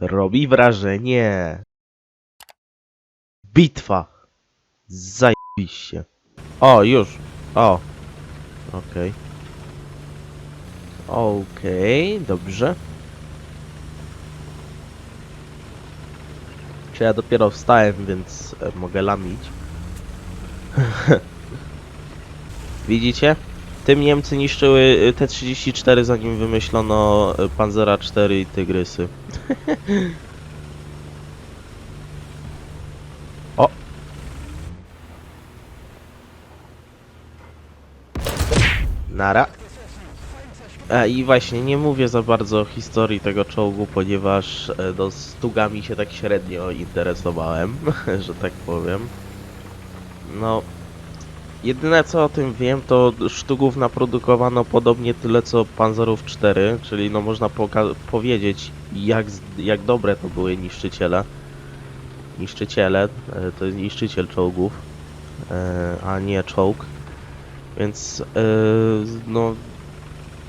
Robi wrażenie. Bitwa. Zajebiście. O, już. O. Okej. Okej, dobrze. Czy ja dopiero wstałem, więc e, mogę lamić. Widzicie? Tym Niemcy niszczyły y, T-34 zanim wymyślono y, Panzera 4 i Tygrysy. o! Nara. E, I właśnie nie mówię za bardzo o historii tego czołgu, ponieważ e, no, stugami się tak średnio interesowałem, że tak powiem. No, Jedyne co o tym wiem, to sztugów naprodukowano podobnie tyle co Panzerów 4, czyli no można powiedzieć jak, jak dobre to były niszczyciele. Niszczyciele, e, to jest niszczyciel czołgów, e, a nie czołg. Więc e, no,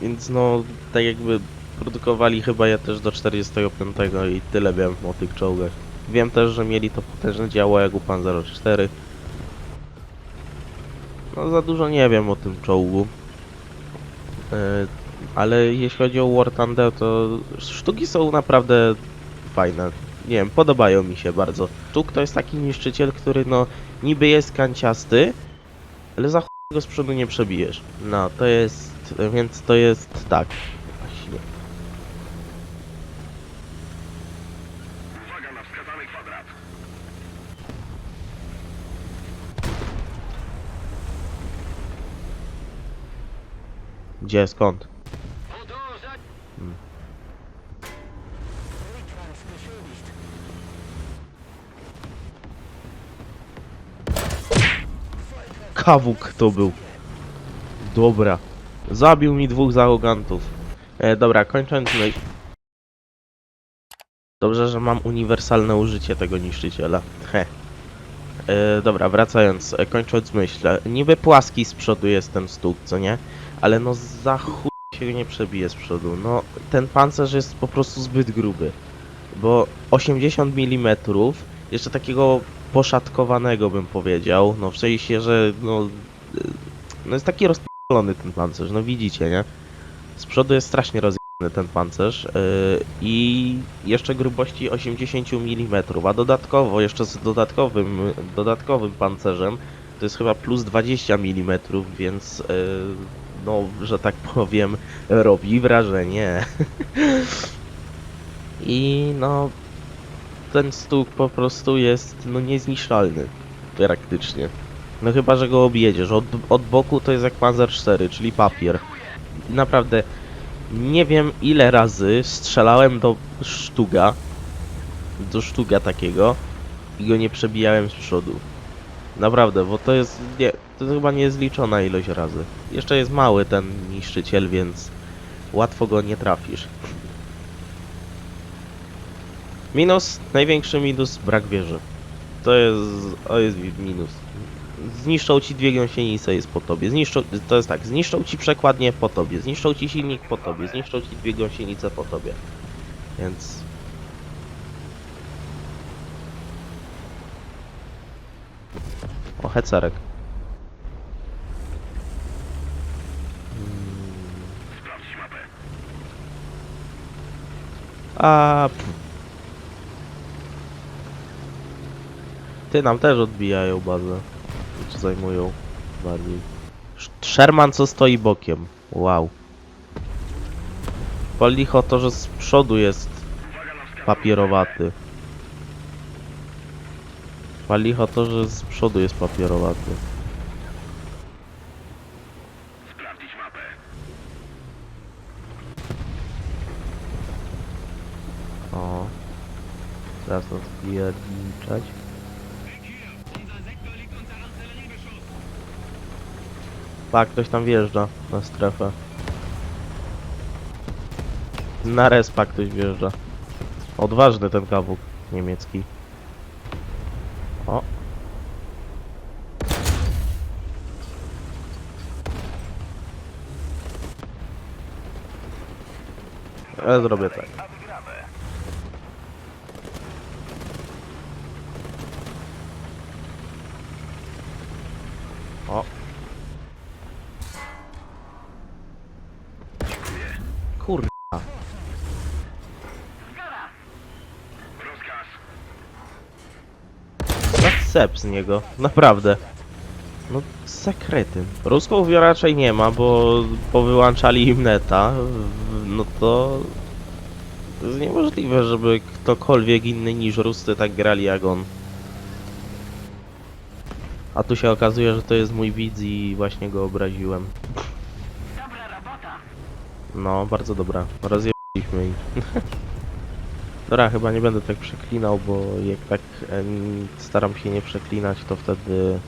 więc no tak jakby produkowali chyba je też do 45 i tyle wiem o tych czołgach. Wiem też, że mieli to potężne działo jak u Panzera 4. No za dużo nie wiem o tym czołgu. Yy, ale jeśli chodzi o War Thunder, to sztuki są naprawdę fajne. Nie wiem, podobają mi się bardzo. Sztuk to jest taki niszczyciel, który no niby jest kanciasty, ale za go z przodu nie przebijesz. No, to jest, więc to jest tak. Właśnie. Uwaga na kwadrat. Gdzie, skąd? Hmm. Kawuk to był. Dobra. Zabił mi dwóch załogantów. E, dobra, kończąc myśl. Dobrze, że mam uniwersalne użycie tego niszczyciela. He. E, dobra, wracając, e, kończąc myśl. e, Niby płaski z przodu jest ten stół, co nie? Ale no za chuj się nie przebije z przodu. No, ten pancerz jest po prostu zbyt gruby. Bo 80 mm, jeszcze takiego poszatkowanego bym powiedział, no w sensie, że no, y, no jest taki rozpalony ten pancerz, no widzicie, nie? Z przodu jest strasznie rozjebany ten pancerz yy, i jeszcze grubości 80 mm, a dodatkowo jeszcze z dodatkowym, dodatkowym pancerzem to jest chyba plus 20 mm, więc yy, no, że tak powiem, robi wrażenie. I no, ten stół po prostu jest no niezniszczalny, praktycznie. No chyba, że go objedziesz. Od, od boku to jest jak Panzer 4, czyli papier. Naprawdę, nie wiem ile razy strzelałem do sztuga, do sztuga takiego i go nie przebijałem z przodu. Naprawdę, bo to jest, nie, to chyba nie jest liczona ilość razy. Jeszcze jest mały ten niszczyciel, więc łatwo go nie trafisz. Minus, największy minus, brak wieży. To jest, to jest minus. Zniszczą ci dwie gąsienice jest po tobie. Zniszczą, to jest tak, zniszczą ci przekładnie po tobie, zniszczą ci silnik po tobie, zniszczą ci dwie gąsienice po tobie. Więc... O, hecerek. A. Ty nam też odbijają bazę. Czy zajmują bardziej. Sherman co stoi bokiem. Wow. Pal licho to, że z przodu jest papierowaty. Pal licho to, że z przodu jest papierowaty. Teraz to zbierniczać. Tak, ktoś tam wjeżdża na strefę. Na respa ktoś wjeżdża. Odważny ten kawuk niemiecki. O. Ja zrobię tak. O. Za sep z niego, naprawdę. No, sekrety. Ruską raczej nie ma, bo powyłączali im neta. No to... to jest niemożliwe, żeby ktokolwiek inny niż Rusty tak grali jak on. A tu się okazuje, że to jest mój widz i właśnie go obraziłem. Dobra robota. No, bardzo dobra. Rozjechaliśmy ich. Dobra, chyba nie będę tak przeklinał, bo jak tak em, staram się nie przeklinać, to wtedy...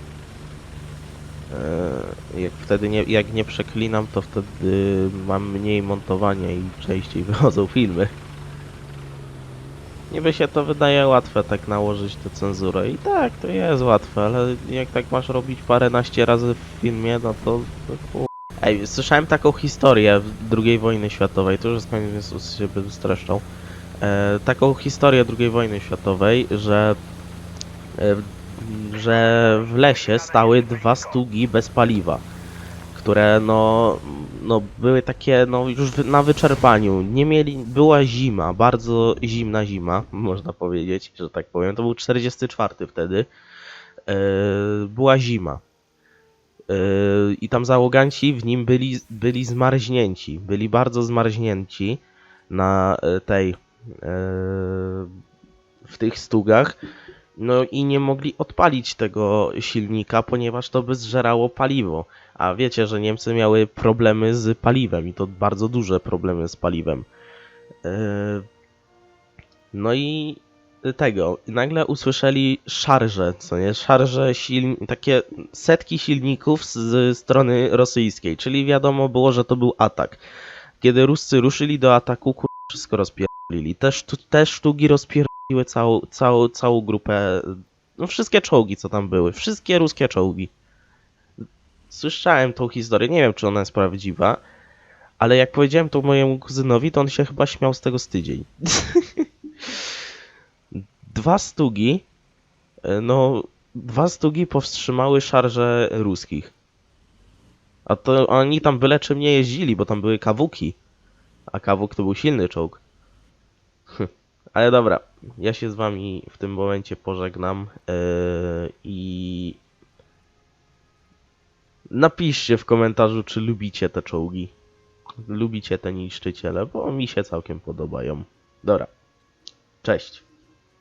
E, jak wtedy nie, jak nie przeklinam, to wtedy mam mniej montowania i częściej wychodzą filmy. Niby się to wydaje łatwe tak nałożyć tę cenzurę i tak, to jest łatwe, ale jak tak masz robić paręnaście razy w filmie, no to, to. Ej, słyszałem taką historię II wojny światowej, to już jest koniec, więc się bym streszczał. E, taką historię II wojny światowej, że e, że w lesie stały dwa stugi bez paliwa, które no, no były takie no już na wyczerpaniu. Nie mieli, była zima, bardzo zimna zima, można powiedzieć, że tak powiem. To był 44 wtedy. E, była zima. Yy, I tam załoganci w nim byli, byli zmarznięci. Byli bardzo zmarznięci na e, tej. e, w tych stugach. No i nie mogli odpalić tego silnika, ponieważ to by zżerało paliwo. A wiecie, że Niemcy miały problemy z paliwem i to bardzo duże problemy z paliwem. E, No i tego. Nagle usłyszeli szarże, co nie? Szarże siln... takie setki silników z, strony rosyjskiej, czyli wiadomo było, że to był atak. Kiedy Ruscy ruszyli do ataku, kur... wszystko rozpierdolili. Te, te sztugi rozpierdoliły całą, całą, całą grupę, no wszystkie czołgi, co tam były, wszystkie ruskie czołgi. Słyszałem tą historię, nie wiem, czy ona jest prawdziwa, ale jak powiedziałem to mojemu kuzynowi, to on się chyba śmiał z tego z tydzień. dwa stugi, e, no, dwa stugi powstrzymały szarże ruskich. A to oni tam byle czym nie jeździli, bo tam były kawuki. A kawuk to był silny czołg. Ale dobra, ja się z wami w tym momencie pożegnam yy, i napiszcie w komentarzu, czy lubicie te czołgi. Lubicie te niszczyciele, bo mi się całkiem podobają. Dobra, cześć.